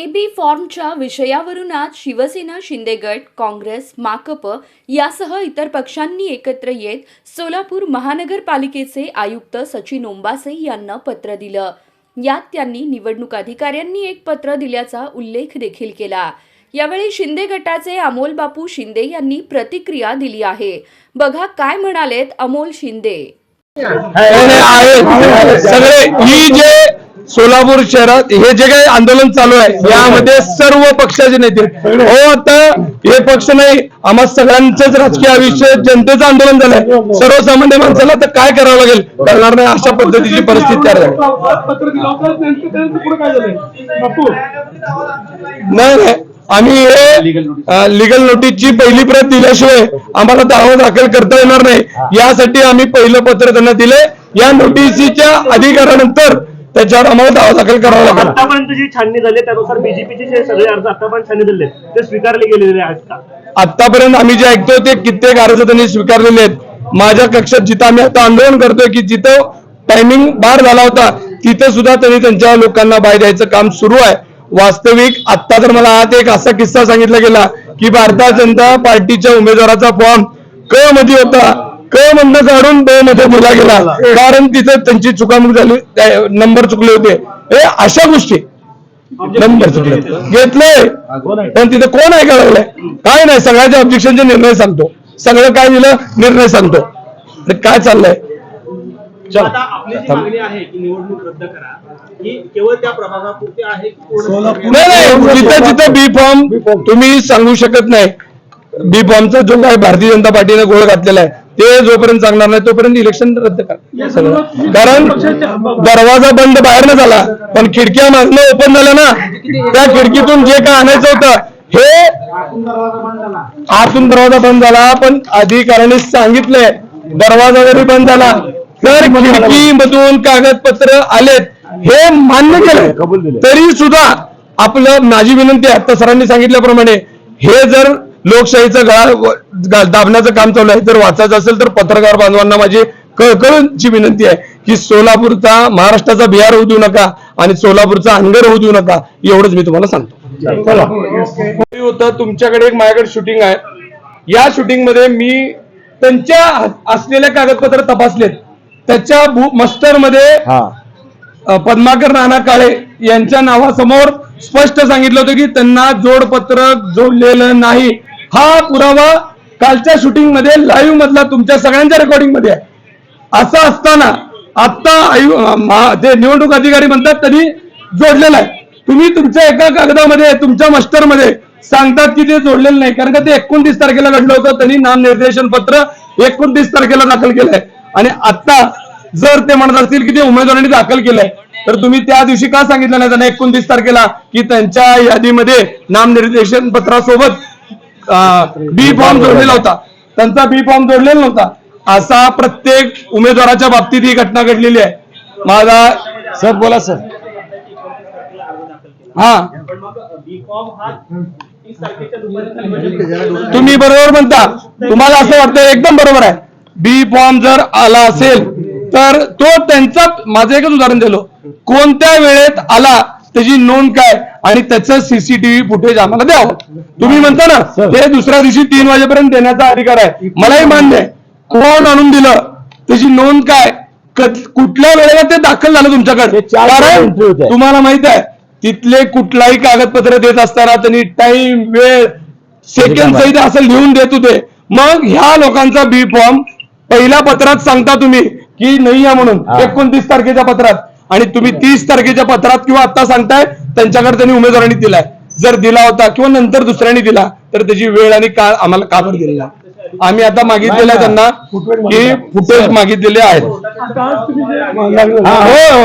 AB फॉर्मच्या विषयावरून आज शिवसेना शिंदे गट काँग्रेस माकप यासह इतर पक्षांनी एकत्र येत सोलापूर महानगरपालिकेचे आयुक्त सचिन ओंबासे यांना पत्र दिलं. यात त्यांनी निवडणूक अधिकाऱ्यांनी एक पत्र दिल्याचा उल्लेख देखील केला. यावेळी शिंदे गटाचे अमोल बापू शिंदे यांनी प्रतिक्रिया दिली आहे. बघा काय म्हणालेत अमोल शिंदे. सगळे ही जे सोलापूर शहरात हे जे काही आंदोलन चालू आहे यामध्ये सर्व पक्षाचे नेते. हो. आता हे पक्ष नाही आम्हा सगळ्यांचंच राजकीय आयुष्य जनतेचं आंदोलन झालंय. सर्वसामान्य माणसाला तर काय करावं लागेल? करणार नाही अशा पद्धतीची परिस्थिती तयार झाली नाही. आम्ही हे लिगल नोटीसची पहिली प्रत दिल्याशिवाय आम्हाला दावा दाखल करता येणार नाही. यासाठी आम्ही पहिलं पत्र त्यांना दिले या नोटीसीच्या अधिकारानंतर त्याच्यावर आम्हाला दावा दाखल करावा लागेल. आतापर्यंत जी छाननी झाली त्यानुसार बीजेपीचे जे सगळे अर्ज आतापर्यंत छाननी झाले ते स्वीकारले गेलेले आहेत का? आतापर्यंत आम्ही जे ऐकतो ते कित्येक अर्ज त्यांनी स्वीकारलेले आहेत. माझ्या कक्षात जिथं आम्ही आता आंदोलन करतोय की जिथं टायमिंग बार झाला होता तिथे सुद्धा त्यांनी त्यांच्या लोकांना बाय द्यायचं काम सुरू आहे. वास्तविक आता तर मला आज एक असा किस्सा सांगितला गेला की भारतीय जनता पार्टीच्या उमेदवाराचा फॉर्म क मध्ये होता? क मधनं काढून ब मध्ये दिला गेला. कारण तिथं त्यांची चुकामुक झाली नंबर चुकले होते. हे अशा गोष्टी. नंबर चुकले. घेतलंय. पण तिथे कोण ऐकायला लागलंय काय नाही सगळ्याच्या ऑब्जेक्शनचे निर्णय सांगतो. सगळं काय दिलं निर्णय सांगतो. काय चाललंय? चल. आता आपली जी मागणी आहे की निवडणूक रद्द करा केवळ त्या प्रभागापुरती आहे की पूर्ण नाही नाही जिथं जिथं बी फॉर्म तुम्ही सांगू शकत नाही. बी फॉर्मचा जो काय भारतीय जनता पार्टीने गोळ घातलेला आहे ते जोपर्यंत सांगणार नाही तोपर्यंत इलेक्शन रद्द करा. सगळं. कारण दरवाजा बंद बाहेरनं झाला पण खिडक्या मागणं ओपन झाल्या ना. त्या खिडकीतून जे काय आणायचं होतं हे आतून दरवाजा बंद झाला पण अधिकाऱ्याने सांगितलंय दरवाजा जरी बंद झाला तर खिडकीमधून कागदपत्र आलेत. हे मान्य केलं तरी सुद्धा आपलं माझी विनंती आहे आता सरांनी सांगितल्याप्रमाणे हे जर लोकशाहीचं गळा दाबण्याचं काम चालू आहे. जर वाचायचं असेल तर पत्रकार बांधवांना माझी कळकळची विनंती आहे की सोलापूरचा महाराष्ट्राचा बिहार होऊ देऊ नका आणि सोलापूरचा अनगर होऊ देऊ नका एवढंच मी तुम्हाला सांगतो. चला. होतं तुमच्याकडे एक माझ्याकडे शूटिंग आहे. या शूटिंगमध्ये मी त्यांच्या असलेले कागदपत्र तपासलेत. त्याच्या मस्टरमध्ये अ, पद्माकर नाना काळे यांच्या नावासमोर स्पष्ट सांगितलं होतं की त्यांना जोडपत्रक जोडलेलं नाही. हा पुरावा कालच्या शूटिंगमध्ये लाईव्ह मधला तुमच्या सगळ्यांच्या रेकॉर्डिंगमध्ये आहे. असं असताना आता आयु जे ते निवडणूक अधिकारी म्हणतात त्यांनी जोडलेला आहे. तुम्ही तुमच्या एका कागदामध्ये तुमच्या मस्टरमध्ये सांगतात की ते जोडलेलं नाही. कारण का ते एकोणतीस तारखेला घडलं होतं. त्यांनी नामनिर्देशन पत्र एकोणतीस तारखेला दाखल केलंय. आणि आता जर ते म्हणत असतील की ते उमेदवारांनी दाखल केलंय तर तुम्ही त्या दिवशी का सांगितलं नाही त्यांना एकोणतीस तारखेला की त्यांच्या यादीमध्ये नामनिर्देशन पत्रासोबत बी फॉर्म जोडलेला होता. त्यांचा बी फॉर्म जोडलेला नव्हता. असा प्रत्येक उमेदवाराच्या बाबतीत ही घटना घडलेली आहे. माझा सर बोला सर. हा. तुम्ही बरोबर म्हणता. तुम्हाला असं वाटतं एकदम बरोबर आहे. बी फॉर्म जर आला असेल तर तो त्यांचा माझं एकच उदाहरण दिलो. कोणत्या वेळेत आला त्याची नोंद काय? आणि त्याचं सीसीटीव्ही फुटेज आम्हाला द्यावं. तुम्ही म्हणता ना ते दुसऱ्या दिवशी तीन वाजेपर्यंत देण्याचा अधिकार आहे. मलाही मान्य आहे. कोण आणून दिलं? त्याची नोंद काय? कुठल्या वेळेला ते दाखल झालं तुमच्याकडे? कारण तुम्हाला माहीत आहे तिथले कुठलाही कागदपत्र देत असताना त्यांनी टाइम वेळ सेकंड सहित असं लिहून देत होते. मग ह्या लोकांचा बी फॉर्म पहिल्या पत्रात सांगता तुम्ही की नाही आहे म्हणून. एकोणतीस तारखेच्या पत्रात. आणि तुम्ही तीस तारखेच्या पत्रात किंवा आता सांगताय त्यांच्याकडे त्यांनी उमेदवारांनी दिलाय. जर दिला होता किंवा नंतर दुसऱ्यांनी दिला तर त्याची वेळ आणि काळ आम्हाला का बरं दिलेला आम्ही आता मागितलेलं आहे त्यांना की फुटेज मागितलेले आहेत. आता आज तुम्ही जे हा, हो.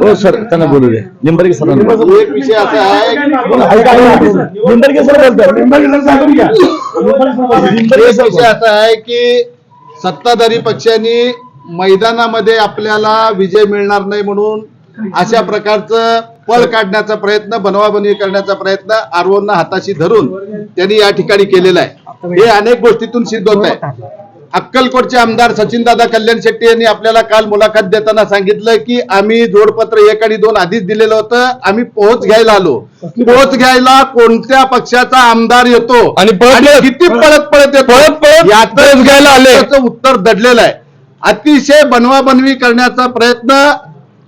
हो. सर त्यांना बोलू दे निंबरगे सर एक विषय असा आहे निंबरगे सर बोलतात. एक विषय असा आहे की सत्ताधारी पक्षांनी मैदानामध्ये आपल्याला विजय मिळणार नाही म्हणून अशा प्रकारचं पळ काढण्याचा प्रयत्न बनवाबनवी करण्याचा प्रयत्न आरवोंना हाताशी धरून त्यांनी या ठिकाणी केलेला आहे. हे अनेक गोष्टीतून सिद्ध होत आहे. अक्कलकोटचे आमदार सचिनदादा कल्याण शेट्टी यांनी आपल्याला काल मुलाखत देताना सांगितलं की आम्ही जोडपत्र एक आणि दोन आधीच दिलेलं होतं. आम्ही पोहोच घ्यायला आलो. पोहोच घ्यायला कोणत्या पक्षाचा आमदार येतो? आणि किती पळत पळत येतो? पळत पळत याचं उत्तर दडलेलं आहे. अतिशय बनवाबनवी करण्याचा प्रयत्न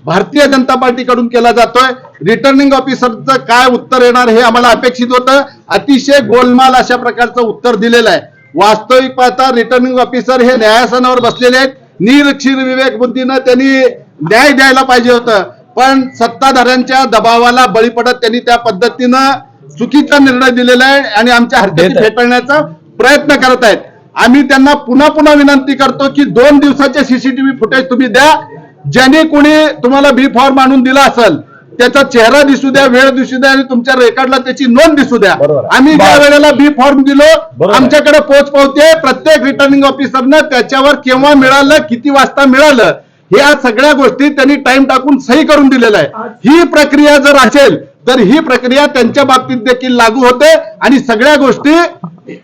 भारतीय जनता पार्टीकडून केला जातोय. रिटर्निंग ऑफिसरचं काय उत्तर येणार हे आम्हाला अपेक्षित होतं. अतिशय गोलमाल अशा प्रकारचं उत्तर दिलेलं आहे. वास्तविक पाहता रिटर्निंग ऑफिसर हे न्यायासनावर बसलेले आहेत. निरक्षीर विवेक बुद्धीनं त्यांनी न्याय द्यायला पाहिजे होतं. पण सत्ताधाऱ्यांच्या दबावाला बळी पडत त्यांनी त्या पद्धतीनं चुकीचा निर्णय दिलेला आहे आणि आमच्या हरकती. फेटाळण्याचा प्रयत्न करत आहेत. आम्ही त्यांना पुन्हा पुन्हा विनंती करतो की दोन दिवसाचे सीसीटीव्ही फुटेज तुम्ही द्या. ज्याने कोणी तुम्हाला बी फॉर्म आणून दिला असेल त्याचा चेहरा दिसू द्या वेळ दिसू द्या आणि तुमच्या रेकॉर्डला त्याची नोंद दिसू द्या. आम्ही ज्या. वेळेला बी फॉर्म दिलो. आमच्याकडे पोच पावते प्रत्येक रिटर्निंग ऑफिसरनं त्याच्यावर केव्हा मिळालं किती वाजता मिळालं ह्या सगळ्या गोष्टी त्यांनी टाइम टाकून सही करून दिलेलं आहे ही प्रक्रिया जर असेल तर ही प्रक्रिया त्यांच्या बाबतीत देखील लागू होते आणि सगळ्या गोष्टी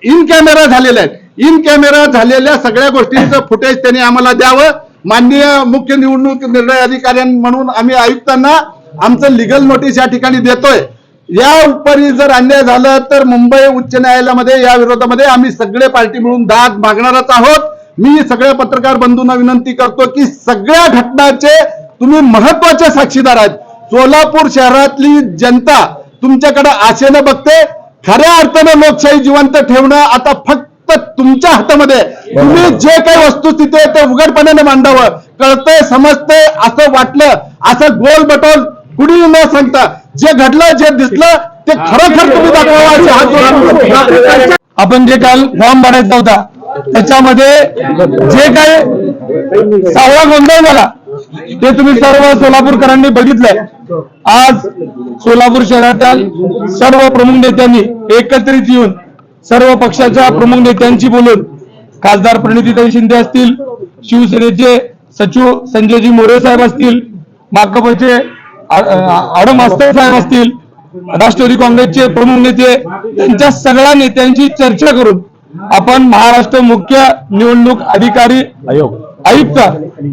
इन कॅमेरा झालेल्या आहेत इन कॅमेरा झालेल्या सगळ्या गोष्टींचं फुटेज त्यांनी आम्हाला द्यावं माननीय मुख्य निवडणूक निर्णय अधिकारी म्हणून आम्ही आयुक्तांना आमचं लिगल नोटीस या ठिकाणी देतोय. या उपरी जर अन्याय झालं तर मुंबई उच्च न्यायालयामध्ये या विरोधामध्ये आम्ही सगळे पार्टी मिळून दाद मागणारच आहोत. मी सगळ्या पत्रकार बंधूंना विनंती करतो की सगळ्या घटनाचे तुम्ही महत्त्वाचे साक्षीदार आहेत. सोलापूर शहरातली जनता तुमच्याकडे आशेनं बघते खऱ्या अर्थानं लोकशाही जिवंत ठेवणं आता फक्त तुमच्या हातामध्ये. तुम्ही जे काही वस्तुस्थिती आहे ते उघडपणाने मांडावं. कळतंय समजतंय असं वाटलं असं गोल बटोल कुणी न सांगता. जे घडलं जे दिसलं ते खरोखर तुम्ही दाखवावं आपण जे काल फॉर्म भरायचा होता त्याच्यामध्ये जे काय सावळा गोंधळ झाला ते तुम्ही सर्व सोलापूरकरांनी बघितलंय आज सोलापूर शहरातील सर्व प्रमुख नेत्यांनी एकत्रित येऊन सर्व पक्षाच्या प्रमुख नेत्यांशी बोलून खासदार प्रणितीताई शिंदे असतील शिवसेनेचे सचिव संजयजी मोरे साहेब असतील माकपचे आडम मास्तर साहेब असतील राष्ट्रवादी काँग्रेसचे प्रमुख नेते त्यांच्या सगळ्या नेत्यांशी चर्चा करून आपण महाराष्ट्र मुख्य निवडणूक अधिकारी आयोग. आयुक्त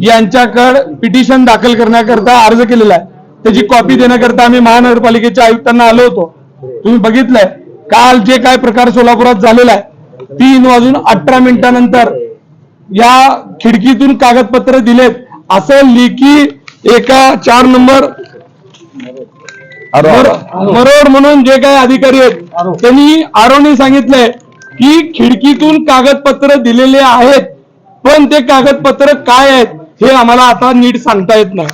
यांच्याकडे पिटिशन दाखल करण्याकरता अर्ज केलेला आहे. त्याची कॉपी देण्याकरता आम्ही महानगरपालिकेच्या आयुक्तांना आलो होतो. तुम्ही बघितलंय. काल जे काय प्रकार सोलापुरात झालेला आहे तीन वाजून अठरा मिनिटानंतर या खिडकीतून कागदपत्र दिलेत. असं लेखी एका चार नंबर मर- मरोड म्हणून जे काही अधिकारी आहेत त्यांनी आरोनी सांगितलंय की खिडकीतून कागदपत्र दिलेले आहेत पण ते कागदपत्र काय आहेत हे आम्हाला आता नीट सांगता येत नाही.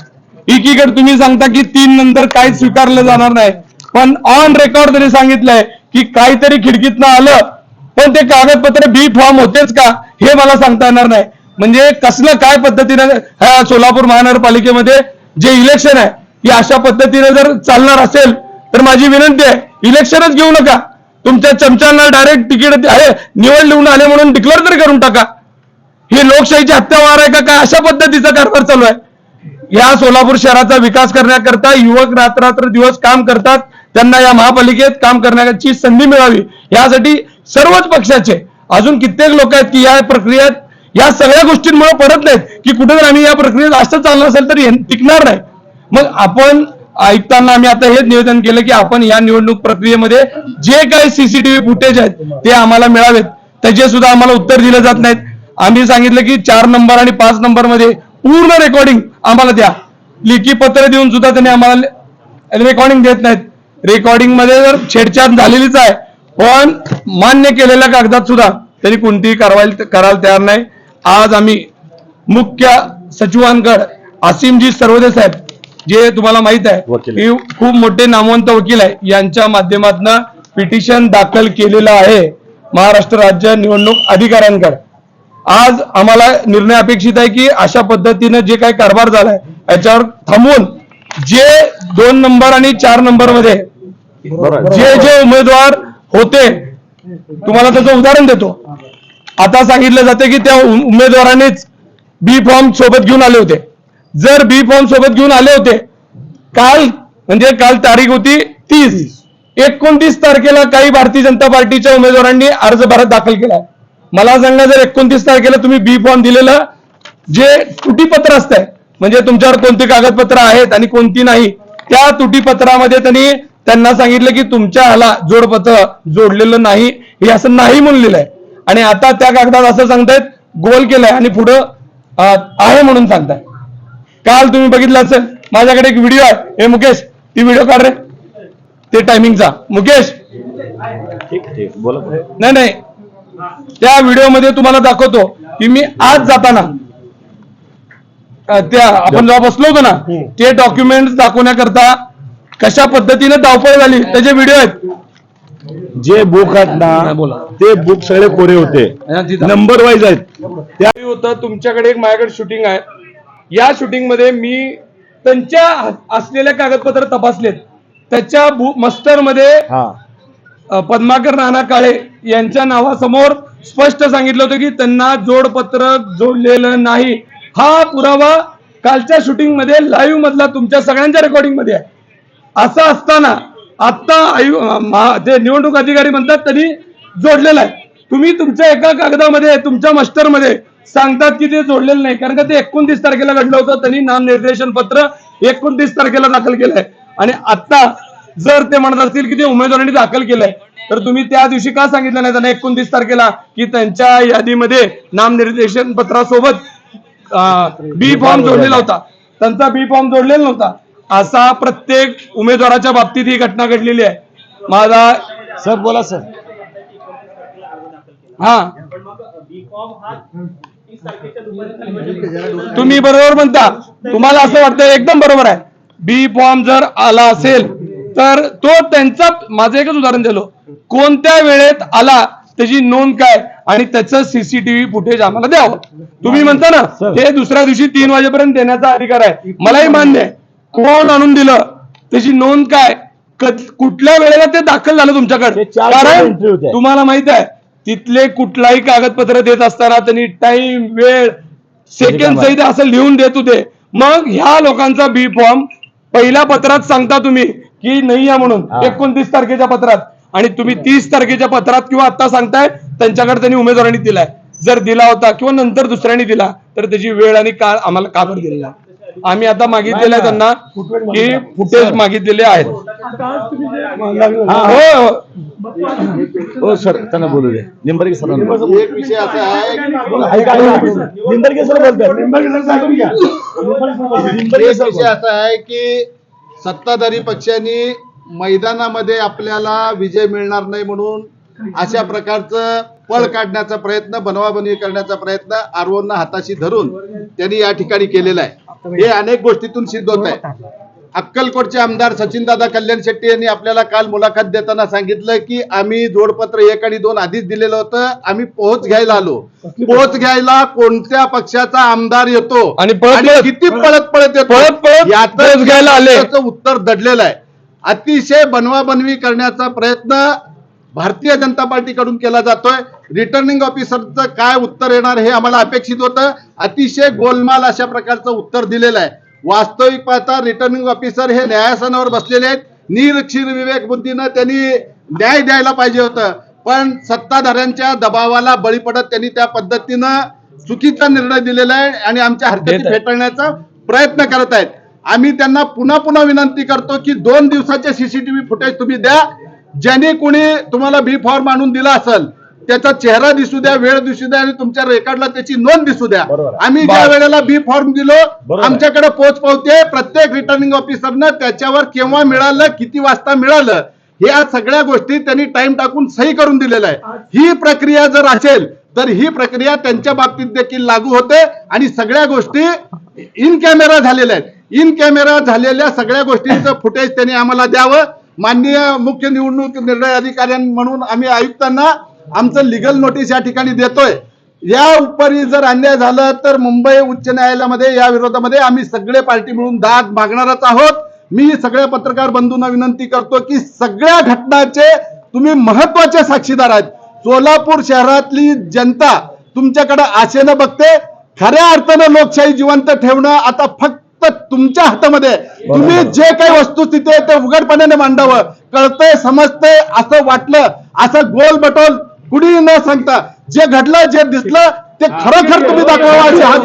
एकीकडे तुम्ही सांगता की तीन नंतर काय स्वीकारलं जाणार नाही पण ऑन रेकॉर्ड तरी सांगितलंय की काहीतरी खिडकीतनं आलं पण ते कागदपत्र बी फॉर्म होतेच का? हे मला सांगता येणार नाही. म्हणजे कसलं काय पद्धतीनं ह्या सोलापूर महानगरपालिकेमध्ये जे इलेक्शन आहे ही अशा पद्धतीने जर चालणार असेल तर माझी विनंती आहे इलेक्शनच घेऊ नका. तुमच्या चमच्यांना डायरेक्ट तिकीट आहे निवड लिहून आले म्हणून डिक्लेअर तरी करून टाका. ही लोकशाहीची हत्या वार आहे का काय अशा पद्धतीचा कारभार चालू आहे? या सोलापूर शहराचा विकास करण्याकरता युवक रात्र दिवस काम करतात. त्यांना या महापालिकेत काम करण्याची संधी मिळावी. यासाठी सर्वच पक्षाचे अजून कित्येक लोक आहेत की या प्रक्रियेत या सगळ्या गोष्टींमुळे पडत नाहीत की कुठेतरी आम्ही या प्रक्रियेत असं चाललं असेल तर टिकणार नाही. मग आपण ऐकताना आम्ही आता हेच निवेदन केलं की आपण या निवडणूक प्रक्रियेमध्ये जे काही सीसीटीव्ही फुटेज आहेत ते आम्हाला मिळावेत. त्याचे सुद्धा आम्हाला उत्तर दिलं जात नाहीत. आम्ही सांगितलं की चार नंबर आणि पाच नंबरमध्ये पूर्ण रेकॉर्डिंग आम्हाला द्या. लेखी पत्र देऊन सुद्धा त्यांनी आम्हाला रेकॉर्डिंग देत नाहीत. रेकॉर्डिंगमध्ये जर छेडछाड झालेलीच आहे पण मान्य केलेल्या कागदात सुद्धा त्यांनी कोणतीही कारवाई करायला तयार नाही आज आम्ही मुख्य सचिवांकडे असीमजी सर्वदे साहेब जे तुम्हाला माहीत आहे. की खूप मोठे नामवंत वकील आहे यांच्या माध्यमातून पिटिशन दाखल केलेलं आहे महाराष्ट्र राज्य निवडणूक अधिकाऱ्यांकडे आज आम्हाला निर्णय अपेक्षित आहे की अशा पद्धतीनं जे काही कारभार झालाय याच्यावर थांबवून जे दोन नंबर आणि चार नंबरमध्ये जे जे उमेदवार होते तुम्हाला त्याचं उदाहरण देतो. आता सांगितलं जाते की त्या उमेदवारानेच बी फॉर्म सोबत घेऊन आले होते. जर बी फॉर्म सोबत घेऊन आले होते काल म्हणजे काल तारीख होती तीस. एकोणतीस तारखेला काही भारतीय जनता पार्टीच्या उमेदवारांनी अर्ज भारत दाखल केला. मला सांगा जर एकोणतीस तारखेला तुम्ही बी फॉर्म दिलेलं जे तुटीपत्र असतंय म्हणजे तुमच्यावर कोणती कागदपत्र आहेत आणि कोणती नाही त्या तुटीपत्रामध्ये त्यांनी त्यांना सांगितलं की तुमच्या ह्याला जोडपत्र जोडलेलं नाही. हे असं नाही म्हणलेलं आहे. आणि आता त्या कागदात असं सांगतायत गोल केलंय आणि पुढं आहे म्हणून सांगताय. काल तुम्ही बघितलं असेल माझ्याकडे एक व्हिडिओ आहे. हे मुकेश ती व्हिडिओ काढ रे. ते टायमिंगचा. मुकेश. ठीक ठीक बोला नाही नाही. त्या व्हिडिओमध्ये तुम्हाला दाखवतो की मी आज जाताना त्या आपण जेव्हा बसलो होतो ना ते डॉक्युमेंट दाखवण्याकरता कशा पद्धतीने धावपळ झाली? त्याचे व्हिडिओ आहेत. जे बुक आहेत ना बोला. ते बुक सगळे कोरे होते. नंबर वाईज आहेत. त्या होतं तुमच्याकडे एक माझ्याकडे शूटिंग आहे. या शूटिंगमध्ये मी त्यांच्या असलेले कागदपत्र तपासलेत. त्याच्या मस्टरमध्ये हा. पद्माकर राणा काळे यांच्या नावासमोर स्पष्ट सांगितलं होतं की त्यांना जोडपत्र जोडलेलं नाही. हा पुरावा कालच्या शूटिंगमध्ये लाईव्ह मधला तुमच्या सगळ्यांच्या रेकॉर्डिंगमध्ये आहे. असं असताना आता आयु निवडणूक अधिकारी म्हणतात त्यांनी जोडलेला आहे. तुम्ही तुमच्या एका कागदामध्ये तुमच्या मस्टरमध्ये सांगतात की ते जोडलेलं नाही. कारण का ते एकोणतीस तारखेला घडलं होतं. त्यांनी नामनिर्देशन पत्र एकोणतीस तारखेला दाखल केलंय. आणि आता जर ते म्हणत असतील की ते उमेदवारांनी दाखल केलंय तर तुम्ही त्या दिवशी का सांगितलं नाही त्यांना एकोणतीस तारखेला की त्यांच्या यादीमध्ये नामनिर्देशन पत्रासोबत बी फॉर्म जोडलेला होता. त्यांचा बी फॉर्म जोडलेला नव्हता. असा प्रत्येक उमेदवाराच्या बाबतीत ही घटना घडलेली आहे. माझा सर बोला सर. हा. तुम्ही बरोबर म्हणता. तुम्हाला असं वाटतं एकदम बरोबर आहे. बी फॉर्म जर आला असेल तर तो त्यांचा माझं एकच उदाहरण दिलो. कोणत्या वेळेत आला त्याची नोंद काय आणि त्याचं सीसीटीव्ही फुटेज आम्हाला द्यावं. तुम्ही म्हणता ना हे दुसऱ्या दिवशी तीन वाजेपर्यंत देण्याचा अधिकार आहे. मलाही मान्य आहे. कोण आणून दिलं? त्याची नोंद काय? कुठल्या वेळेला ते दाखल झालं तुमच्याकडे? कारण. तुम्हाला माहीत आहे तिथले कुठलाही कागदपत्र देत असताना त्यांनी टाइम वेळ सेकंड सहित असं लिहून देत होते. मग ह्या लोकांचा बी फॉर्म पहिल्या पत्रात सांगता तुम्ही की नाही आहे म्हणून. एकोणतीस तारखेच्या पत्रात. आणि तुम्ही तीस तारखेच्या पत्रात किंवा आता सांगताय त्यांच्याकडे त्यांनी उमेदवारांनी दिलाय. जर दिला होता किंवा नंतर दुसऱ्याने दिला तर त्याची वेळ आणि काळ आम्हाला का बरं दिलेला? आम्ही आता मागितलेलं आहे त्यांना की फुटेज मागितलेले. आहेत. हा, हो हो. सर त्यांना बोलू दे. निंबर्गे सरांना एक विषय असा आहे निंबर्गे सर. बोलतात. निंबर्गे सर सर विषय असा आहे की सत्ताधारी पक्षांनी मैदानामध्ये आपल्याला विजय मिळणार नाही म्हणून अशा प्रकारचं पळ काढण्याचा प्रयत्न बनवाबनवी करण्याचा प्रयत्न आरवोंना हाताशी धरून त्यांनी या ठिकाणी केलेला आहे. हे अनेक गोष्टीतून सिद्ध होत आहे. अक्कलकोटचे आमदार सचिनदादा कल्याण शेट्टी यांनी आपल्याला काल मुलाखत देताना सांगितलं की आम्ही जोडपत्र एक आणि दोन आधीच दिलेलं होतं. आम्ही पोहोच घ्यायला आलो. पोहोच घ्यायला कोणत्या पक्षाचा आमदार येतो? आणि किती पळत पळत येतो? पोहोच घ्यायला आले. उत्तर दडलेलं आहे. अतिशय बनवाबनवी करण्याचा प्रयत्न भारतीय जनता पार्टीकडून केला जातोय. रिटर्निंग ऑफिसरचं काय उत्तर येणार हे आम्हाला अपेक्षित होतं. अतिशय गोलमाल अशा प्रकारचं उत्तर दिलेलं आहे. वास्तविक पाहता रिटर्निंग ऑफिसर हे न्यायासनावर बसलेले आहेत. निरक्षीर विवेक बुद्धीनं त्यांनी न्याय द्यायला पाहिजे होतं. पण सत्ताधाऱ्यांच्या दबावाला बळी पडत त्यांनी त्या पद्धतीनं चुकीचा निर्णय दिलेला आहे आणि आमच्या हरकती. फेटाळण्याचा प्रयत्न करत आहेत. आम्ही त्यांना पुन्हा पुन्हा विनंती करतो की दोन दिवसाचे सीसीटीव्ही फुटेज तुम्ही द्या. ज्याने कोणी तुम्हाला बी फॉर्म आणून दिला असेल त्याचा चेहरा दिसू द्या वेळ दिसू द्या आणि तुमच्या रेकॉर्डला त्याची नोंद दिसू द्या. आम्ही ज्या. वेळेला बी फॉर्म दिलो. आमच्याकडे पोच पावते प्रत्येक रिटर्निंग ऑफिसरनं त्याच्यावर केव्हा मिळालं किती वाजता मिळालं ह्या सगळ्या गोष्टी त्यांनी टाइम टाकून सही करून दिलेलं आहे ही प्रक्रिया जर असेल तर ही प्रक्रिया त्यांच्या बाबतीत देखील लागू होते आणि सगळ्या गोष्टी इन कॅमेरा झालेल्या आहेत इन कॅमेरा झालेल्या सगळ्या गोष्टींचं फुटेज त्यांनी आम्हाला द्यावं माननीय मुख्य निवडणूक निर्णय अधिकारी म्हणून आम्ही आयुक्तांना आमचं लिगल नोटीस या ठिकाणी देतोय. या उपरी जर अन्याय झालं तर मुंबई उच्च न्यायालयामध्ये या विरोधामध्ये आम्ही सगळे पार्टी मिळून दाद मागणारच आहोत. मी सगळ्या पत्रकार बंधूंना विनंती करतो की सगळ्या घटनाचे तुम्ही महत्त्वाचे साक्षीदार आहेत. सोलापूर शहरातली जनता तुमच्याकडे आशेनं बघते खऱ्या अर्थानं लोकशाही जिवंत ठेवणं आता फक्त तुमच्या हातामध्ये. तुम्ही जे काही वस्तुस्थिती आहे ते उघडपणाने मांडावं. कळतंय समजतंय असं वाटलं असं गोल बटोल कुणी न सांगता. जे घडलं जे दिसलं ते खरोखर तुम्ही दाखवा असे हात